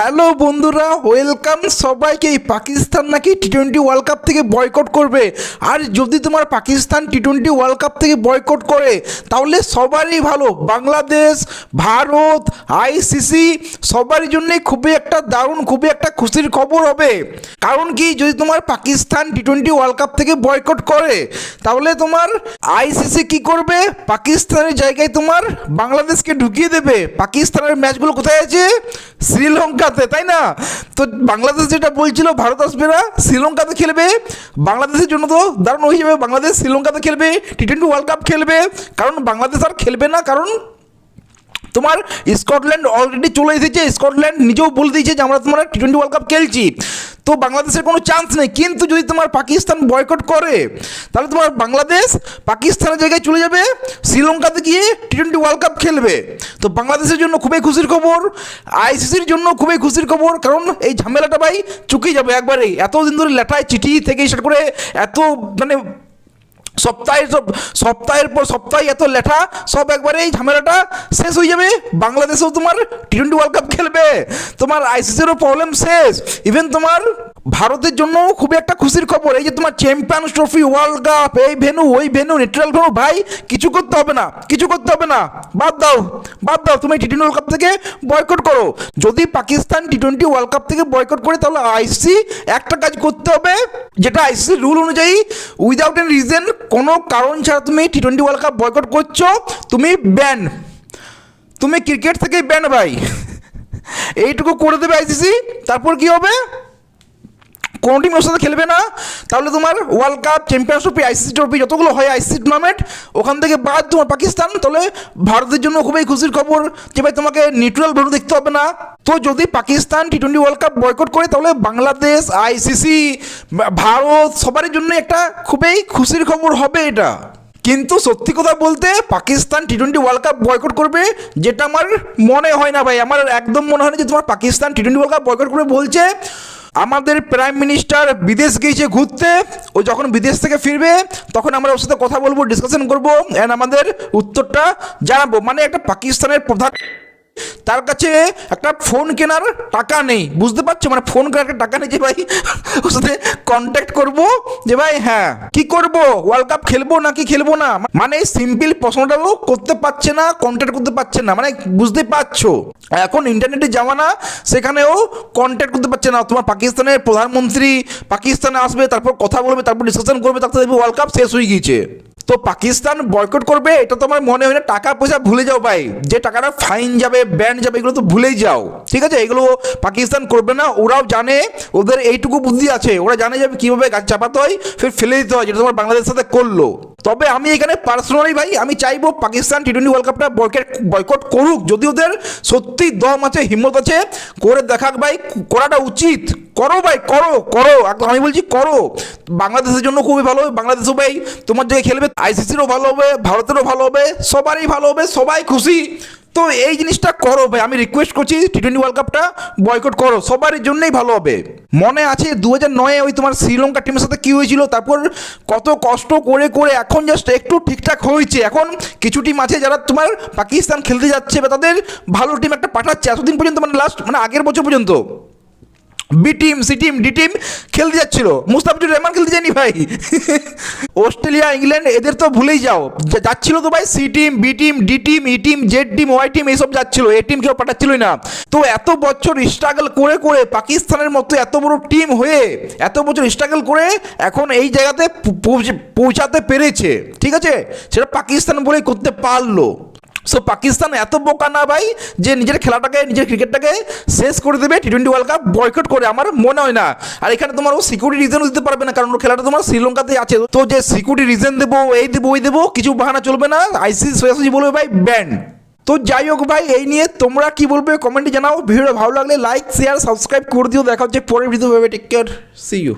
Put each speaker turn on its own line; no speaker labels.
Hello বন্ধুরা welcome সবাইকে পাকিস্তান নাকি টি টোয়েন্টি ওয়ার্ল্ড কাপ থেকে বয়কট করবে। আর যদি তোমার Pakistan T twenty world cup থেকে বয়কট করে, তাহলে সবারই ভালো। বাংলাদেশ, ভারত আইসিসি সবারই জন্যই খুবই একটা দারুণ, খুবই একটা খুশির খবর হবে। কারণ কি, যদি তোমার Pakistan T twenty world cup থেকে বয়কট করে, তাহলে তোমার আইসিসি কি করবে? পাকিস্তানের জায়গায় তোমার বাংলাদেশকে ঢুকিয়ে দেবে। পাকিস্তানের ম্যাচগুলো কোথায় আছে? শ্রীলঙ্কাতে তাই না? তো বাংলাদেশ যেটা বলছিল ভারত আসবে না, শ্রীলঙ্কাতে খেলবে। বাংলাদেশের জন্য তো দারুণ ওই যাবে বাংলাদেশ শ্রীলঙ্কাতে খেলবে টি টোয়েন্টি ওয়ার্ল্ড কাপ খেলবে। কারণ বাংলাদেশ আর খেলবে না, কারণ তোমার স্কটল্যান্ড অলরেডি চলে এসেছে। স্কটল্যান্ড নিজেও বলে দিয়েছে যে আমরা তোমার টি টোয়েন্টি ওয়ার্ল্ড কাপ খেলছি। তো বাংলাদেশের কোনো চান্স নেই। কিন্তু যদি তোমার পাকিস্তান বয়কট করে, তাহলে তোমার বাংলাদেশ পাকিস্তানের জায়গায় চলে যাবে, শ্রীলঙ্কাতে গিয়ে টি টোয়েন্টি ওয়ার্ল্ড কাপ খেলবে। তো বাংলাদেশের জন্য খুবই খুশির খবর আইসিসির জন্য খুবই খুশির খবর, কারণ এই ঝামেলাটা ভাই চুকেই যাবে একবারেই এতদিন ধরে লেটায় চিঠি থেকে স্টার্ট করে এত মানে সপ্তাহের সব, সপ্তাহের পর সপ্তাহে এত লেঠা, সব একবারে এই ঝামেলাটা শেষ হয়ে যাবে। বাংলাদেশেও তোমার টি টোয়েন্টি ওয়ার্ল্ড কাপ খেলবে। তোমার আইসিসিরও প্রবলেম শেষ। ইভেন তোমার ভারতের জন্য খুবই একটা খুশির খবর, এই যে তোমার চ্যাম্পিয়ন্স ট্রফি ওয়ার্ল্ড কাপ এই ভেনু ওই ভেনু নিউট্রাল ভেনু ভাই, কিছু করতে হবে না, কিছু করতে হবে না, বাদ দাও বাদ দাও, তুমি টি টোয়েন্টি ওয়ার্ল্ড কাপ থেকে বয়কট করো, যদি Pakistan T twenty world cup থেকে বয়কট করে, তাহলে আইসিসি একটা কাজ করতে হবে, যেটা আইসিসি রুল অনুযায়ী উইদাউট এন রিজন কোনো কারণ ছাড়া তুমি T twenty world cup boycott করছ, তুমি ব্যান তুমি ক্রিকেট থেকেই ব্যান ভাই, এইটুকু করে দেবে আইসিসি তারপর কি হবে? কোনো টিম ওর সাথে খেলবে না, তাহলে তোমার world cup champions trophy ICC trophy যতগুলো হয় আইসিসি টুর্নামেন্ট ওখান থেকে বাদ তোমার পাকিস্তান, তাহলে ভারতের জন্য খুবই খুশির খবর যে ভাই তোমাকে নিউট্রাল ভেন্যু দেখতে হবে না। তো যদি Pakistan T twenty world cup boycott করে, তাহলে বাংলাদেশ আইসিসি ভারত সবারই জন্য একটা খুবই খুশির খবর হবে এটা। কিন্তু সত্যি কথা বলতে Pakistan T twenty world cup boycott করবে, যেটা আমার মনে হয় না ভাই, আমার একদম মনে হয় না যে তোমার Pakistan T twenty world cup boycott করে বলছে। আমাদের প্রাইম মিনিস্টার বিদেশ গিয়েছে ঘুরতে, ও যখন বিদেশ থেকে ফিরবে, তখন আমরা ওর সাথে কথা বলব ডিসকাশন করব অ্যান্ড আমাদের উত্তরটা জানাব। মানে একটা পাকিস্তানের প্রধান তার কাছে একটা ফোন কেনার টাকা নেই। বুঝতে পারছ? মানে ফোন কেনার টাকা নেই যে ভাই, ওর সাথে কন্ট্যাক্ট করব? যে ভাই হ্যাঁ কি করব? ওয়ার্ল্ড কাপ খেলব নাকি খেলব না? মানে সিম্পল প্রশ্নটাও করতে পারছে না কন্ট্যাক্ট করতে পারছে না। মানে বুঝতে পারছ? এখন ইন্টারনেটের জামানা সেখানেও কন্ট্যাক্ট করতে পারছে না। তোমার পাকিস্তানের প্রধানমন্ত্রী পাকিস্তানে আসবে, তারপর কথা বলবে, তারপর ডিসকাশন করবে তারপর দেখবে ওয়ার্ল্ড কাপ শেষ হয়ে গিয়েছে। তো পাকিস্তান বয়কট করবে, এটা তো আমার মনে হয় না, টাকা পয়সা ভুলে যাও ভাই। যে টাকাটা ফাইন যাবে ব্যান যাবে, এগুলো তো ভুলেই যাও। ঠিক আছে? এগুলো পাকিস্তান করবে না, ওরাও জানে, ওদের এইটুকু বুদ্ধি আছে। ওরা জানে যে কীভাবে গাছ চাপাতে হয় ফের ফেলে দিতে হয়, যেটা তোমার বাংলাদেশের সাথে করল। তবে আমি এখানে পার্সোনালি ভাই, আমি চাইব পাকিস্তান টি টোয়েন্টি ওয়ার্ল্ড কাপটা বয়কট বয়কট করুক। যদি ওদের সত্যি দম আছে, হিম্মত আছে, করে দেখাক ভাই, করাটা উচিত। করো ভাই, করো করো। একদম আমি বলছি করো। বাংলাদেশের জন্য খুবই ভালো হবে। বাংলাদেশও ভাই তোমার জায়গায় খেলবে। আইসিসিরও ভালো হবে, ভারতেরও ভালো হবে, সবারই ভালো হবে, সবাই খুশি। তো এই জিনিসটা করো ভাই। আমি রিকোয়েস্ট করছি টি টোয়েন্টি ওয়ার্ল্ড কাপটা বয়কট করো। সবারই জন্যই ভালো হবে। মনে আছে দু হাজার নয়ে ওই তোমার শ্রীলঙ্কা টিমের সাথে কী হয়েছিল? তারপর কত কষ্ট করে করে এখন জাস্ট একটু ঠিকঠাক হয়েছে। এখন কিছু টিম আছে যারা তোমার পাকিস্তান খেলতে যাচ্ছে বা তাদের ভালো টিম একটা পাঠাচ্ছে। এতদিন পর্যন্ত মানে লাস্ট মানে আগের বছর পর্যন্ত। B team C team D team খেলতে যাচ্ছিল। মুস্তাফিজুর রহমান খেলতে যায়নি ভাই। অস্ট্রেলিয়া, ইংল্যান্ড, এদের তো ভুলেই যাও। যাচ্ছিল তো ভাই C team B team D team E team Z team Y team এইসব যাচ্ছিল। এ টিম কেউ পাঠাচ্ছিলই না। তো এত বছর স্ট্রাগল করে করে পাকিস্তানের মতো এত বড় টিম হয়ে এত বছর স্ট্রাগল করে এখন এই জায়গাতে পৌঁছাতে পেরেছে। ঠিক আছে? সেটা পাকিস্তান বলেই করতে পারল। সো পাকিস্তান এত বোকা না ভাই যে নিজের খেলাটাকে, নিজের ক্রিকেটটাকে শেষ করে দেবে T twenty world cup boycott করে, আমার মনে হয় না। আর এখানে তোমার ও সিকিউরিটি রিজনও দিতে পারবে না, কারণ ওর খেলাটা তোমার শ্রীলঙ্কাতে আছে। তো যে সিকিউরিটি রিজন দেবো, এই দেবো, ওই দেবো, কিছু বাহানা চলবে না। আইসিসি সোজাসুজি বলবে ভাই ব্যান তো যাই হোক ভাই, এই নিয়ে তোমরা কি বলবে কমেন্টে জানাও। ভিডিও ভালো লাগলে লাইক শেয়ার সাবস্ক্রাইব করে দিও। দেখা হচ্ছে পরের video take care see you